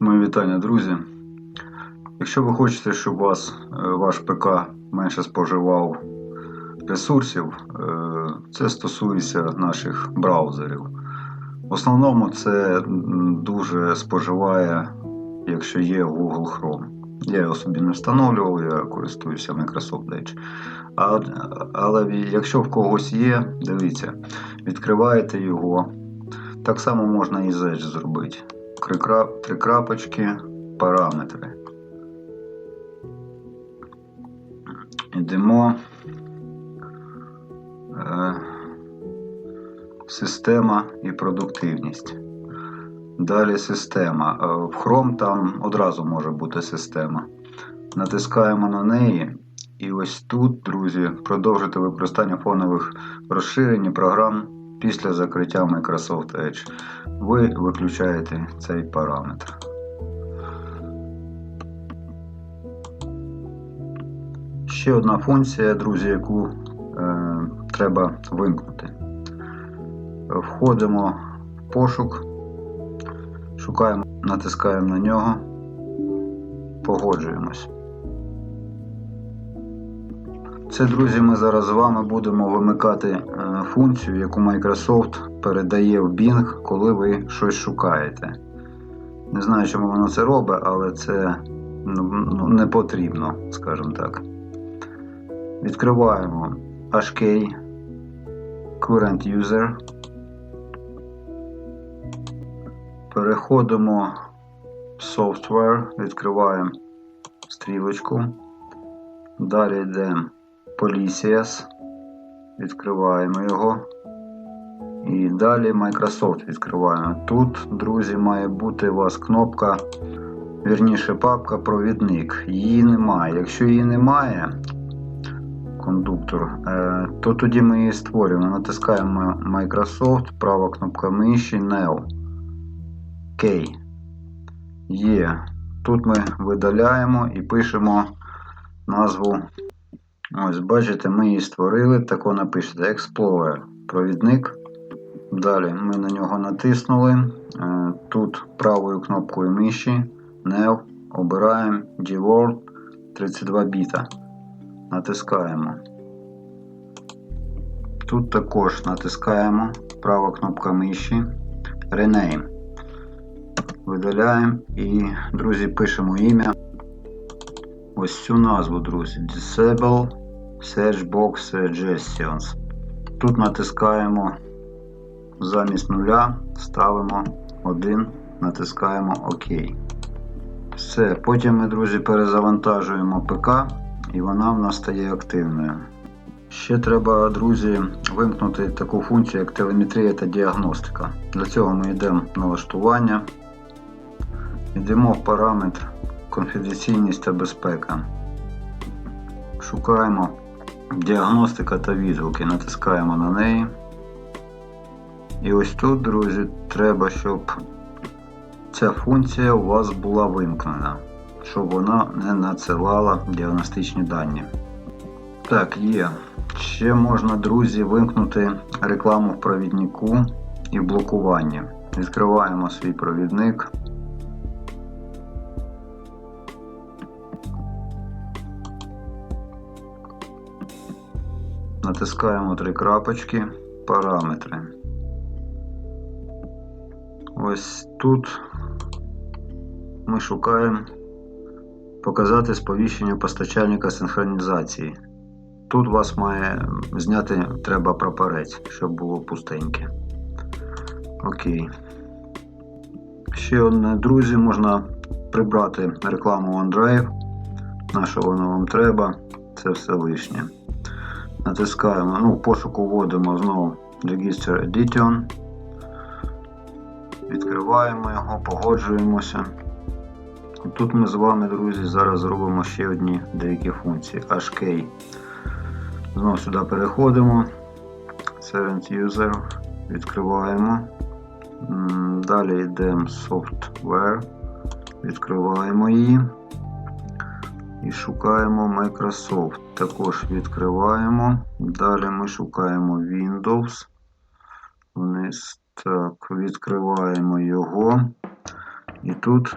Мої вітання, друзі. Якщо ви хочете, щоб вас е, ваш ПК менше споживав ресурсів, е, це стосується наших браузерів. В основному це дуже споживає, якщо є Google Chrome. Я його собі не встановлював, я користуюся Microsoft Edge. А, але якщо в когось є, дивіться, відкриваєте його. Так само можна і з Edge зробити. Три крапочки, параметри. Йдемо. Е, система і продуктивність. Далі система. Е, В Chrome там одразу може бути система. Натискаємо на неї. І ось тут, друзі, продовжити використання фонових розширень і програм після закриття Microsoft Edge. Ви виключаєте цей параметр. Ще одна функція, друзі, яку е, треба вимкнути. Входимо в пошук, шукаємо, натискаємо на нього, погоджуємось. Це, друзі, ми зараз з вами будемо вимикати е, функцію, яку Microsoft передає в Bing, коли ви щось шукаєте. Не знаю, чому воно це робить, але це ну, ну, не потрібно, скажімо так. Відкриваємо HK Current User. Переходимо в Software, відкриваємо стрілочку. Далі йдемо Policias. Відкриваємо його. І далі Microsoft відкриваємо. Тут, друзі, має бути у вас кнопка, вірніше папка провідник. Її немає. Якщо її немає, кондуктор, е, то тоді ми її створюємо. Натискаємо Microsoft, права кнопка миші, Neo. K. Є. Тут ми видаляємо і пишемо назву. Ось, бачите, ми її створили. Тако напишете Explorer. Провідник. Далі ми на нього натиснули. Е, Тут правою кнопкою миші Neo обираємо G-Word 32 біта. Натискаємо. Тут також натискаємо права кнопка миші Rename. Видаляємо і, друзі, пишемо ім'я. Ось цю назву, друзі. Disable Search Box Suggestions. Тут натискаємо замість нуля, ставимо 1, натискаємо ОК. Все. Потім ми, друзі, перезавантажуємо ПК і вона в нас стає активною. Ще треба, друзі, вимкнути таку функцію, як телеметрія та діагностика. Для цього ми йдемо в налаштування, йдемо в параметр конфіденційність та безпека. Шукаємо діагностика та відгуки, натискаємо на неї. І ось тут, друзі, треба, щоб ця функція у вас була вимкнена, щоб вона не надсилала діагностичні дані. Так, є. Ще можна, друзі, вимкнути рекламу в провіднику і блокування. Відкриваємо свій провідник. Натискаємо три крапочки, параметри. Ось тут ми шукаємо показати сповіщення постачальника синхронізації. Тут вас має зняти треба прапорець, щоб було пустеньке. Окей. Ще одне, друзі, можна прибрати рекламу OneDrive. На що воно вам треба, це все лишнє. Натискаємо, ну, в пошуку вводимо знову Register Edition. Відкриваємо його, погоджуємося. Тут ми з вами, друзі, зараз зробимо ще одні деякі функції. HK. Знову сюди переходимо. Servant User. Відкриваємо. Далі йдемо Software. Відкриваємо її. І шукаємо Microsoft. Також відкриваємо. Далі ми шукаємо Windows. Вниз. Так, відкриваємо його. І тут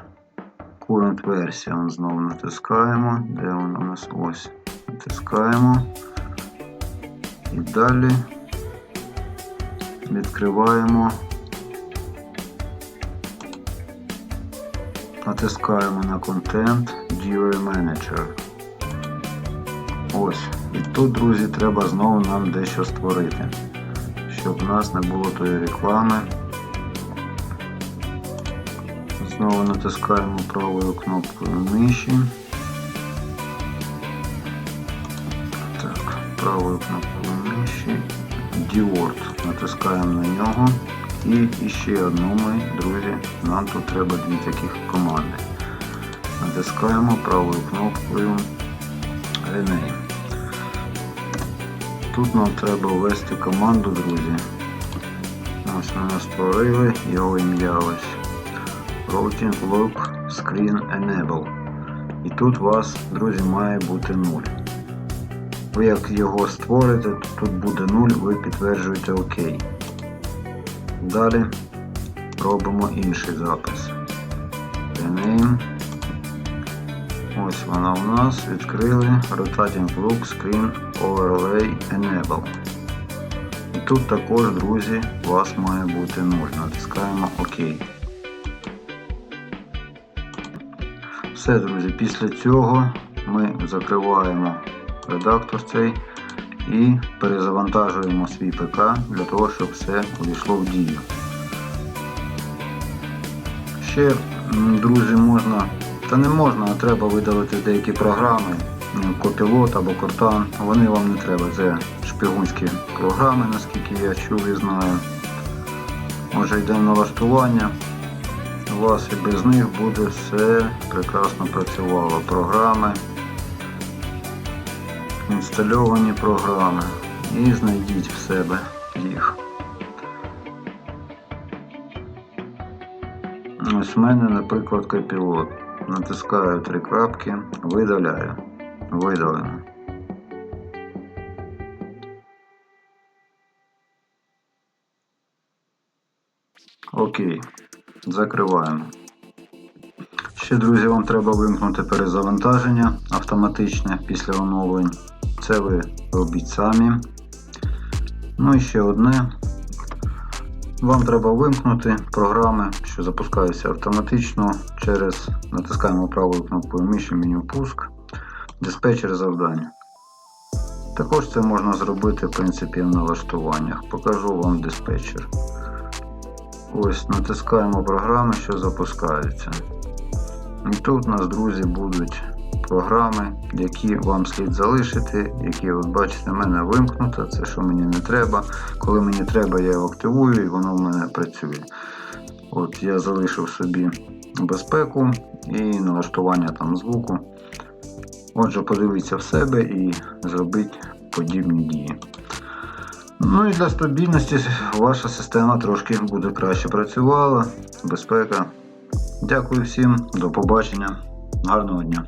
Current версія. Знову натискаємо. Де вона у нас ось? Натискаємо. І далі відкриваємо. Натискаємо на контент Dealer Manager. Ось. І тут, друзі, треба знову нам дещо створити, щоб в нас не було тої реклами. Знову натискаємо правою кнопкою миші. Так, правою кнопкою миші. Dword. Натискаємо на нього. І ще одну ми, друзі, нам тут треба дві таких команди. Натискаємо правою кнопкою Rename. Тут нам треба ввести команду, друзі. Ось ми нас створили, його ім'я ось. Routing Lock Screen Enable. І тут у вас, друзі, має бути 0. Ви як його створите, то тут буде 0, ви підтверджуєте ОК. Далі робимо інший запис. Rename. Ось вона у нас. Відкрили Rotating Look Screen Overlay Enable. І тут також, друзі, у вас має бути 0. Натискаємо ОК. Все, друзі, після цього ми закриваємо редактор цей і перезавантажуємо свій ПК для того, щоб все увійшло в дію. Ще, друзі, можна, та не можна, а треба видалити деякі програми, Copilot або Cortana, вони вам не треба, це шпигунські програми, наскільки я чув і знаю. Може йдемо на налаштування. У вас і без них буде все прекрасно працювало. Програми, інстальовані програми і знайдіть в себе їх. Ось в мене, наприклад, копілот. Натискаю три крапки, видаляю. Видалено. Окей, закриваємо. Ще, друзі, вам треба вимкнути перезавантаження автоматичне після оновлень. Це ви робіть самі. Ну і ще одне. Вам треба вимкнути програми, що запускаються автоматично через натискаємо правою кнопкою миші меню пуск, диспетчер завдань. Також це можна зробити в принципі в налаштуваннях. Покажу вам диспетчер. Ось натискаємо програми, що запускаються. І тут у нас, друзі, будуть програми, які вам слід залишити, які, от бачите, в мене вимкнуто, це що мені не треба. Коли мені треба, я його активую і воно в мене працює. От Я залишив собі безпеку і налаштування там звуку. Отже, подивіться в себе і зробіть подібні дії. Ну і для стабільності ваша система трошки буде краще працювала. Безпека. Дякую всім, до побачення, гарного дня.